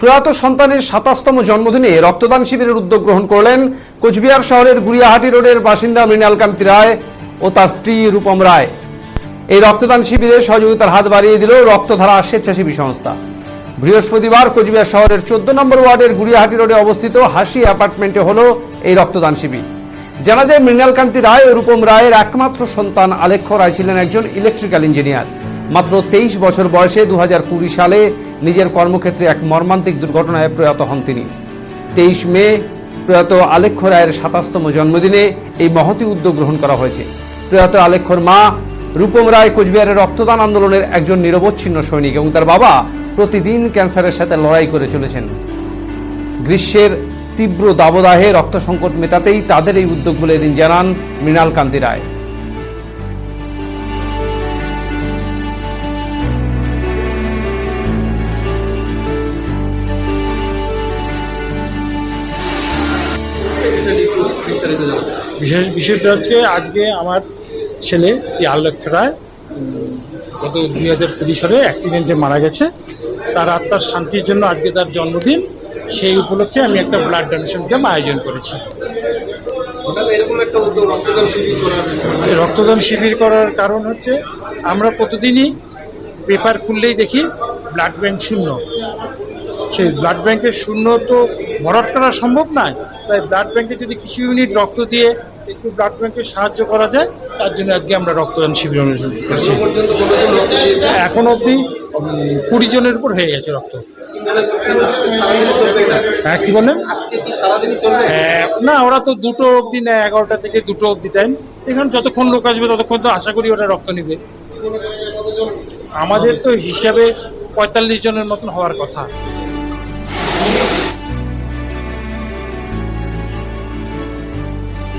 প্রয়াত সন্তানের সাতাশতম জন্মদিনে রক্তদান শিবিরের উদ্যোগ গ্রহণ করলেন কোচবিহার শহরের গুড়িয়াহাটি রোডের বাসিন্দা মৃণালকান্তি রায় ও তার স্ত্রী রূপম রায়। এই রক্তদান শিবিরে সহযোগিতার হাত বাড়িয়ে দিল রক্তধারা স্বেচ্ছাসেবী সংস্থা। বৃহস্পতিবার কোচবিহার শহরের চোদ্দ নম্বর ওয়ার্ডের গুড়িয়াহাটি রোডে অবস্থিত হাসি অ্যাপার্টমেন্টে হল এই রক্তদান শিবির। জানা যায় মৃণালকান্তি রায় ও রূপম রায়ের একমাত্র সন্তান আলেখ্য রায় ছিলেন একজন ইলেকট্রিক্যাল ইঞ্জিনিয়ার। মাত্র তেইশ বছর বয়সে দু হাজার কুড়ি সালে নিজের কর্মক্ষেত্রে এক মর্মান্তিক দুর্ঘটনায় প্রয়াত হন তিনি। তেইশ মে প্রয়াত আলেখ্য রায়ের সাতাশতম জন্মদিনে এই মহতি উদ্যোগ গ্রহণ করা হয়েছে। প্রয়াত আলেখ্যর মা রূপম রায় কোচবিহারের রক্তদান আন্দোলনের একজন নিরবচ্ছিন্ন সৈনিক এবং তার বাবা প্রতিদিন ক্যান্সারের সাথে লড়াই করে চলেছেন। গ্রীষ্মের তীব্র দাবদাহে রক্ত সংকট মেটাতেই তাদের এই উদ্যোগ বলে এদিন জানান মৃণাল কান্তি রায়। বিশেষ বিষয়টা হচ্ছে আজকে আমার ছেলে শ্রী আল্লক্ষ রায় গত দুই হাজার কুড়ি সালে অ্যাক্সিডেন্টে মারা গেছে। তার আত্মার শান্তির জন্য আজকে তার জন্মদিন। সেই উপলক্ষে আমি একটা ব্লাড ডোনেশন ক্যাম্প আয়োজন করেছি। রক্তদান শিবির করার কারণ হচ্ছে আমরা প্রতিদিনই পেপার খুললেই দেখি ব্লাড ব্যাংক শূন্য। সেই ব্লাড ব্যাংকের শূন্য তো ভরাট করা সম্ভব নয়। তাই ব্লাড ব্যাংকে যদি কিছু ইউনিট রক্ত দিয়ে একটু ব্লাড ব্যাংকে সাহায্য করা যায় তার জন্য আজকে আমরা রক্তদান শিবির অনুষ্ঠিত করেছি। এখন অবধি কুড়ি জনের উপর হয়ে গেছে রক্ত। হ্যাঁ কি বলেন হ্যাঁ, না ওরা তো দুটো অবধি নেয় এগারোটা থেকে দুটো অবধি টাইম এখানে যতক্ষণ লোক আসবে ততক্ষণ তো আশা করি ওরা রক্ত নিবে। আমাদের তো হিসাবে পঁয়তাল্লিশ জনের মতন হওয়ার কথা।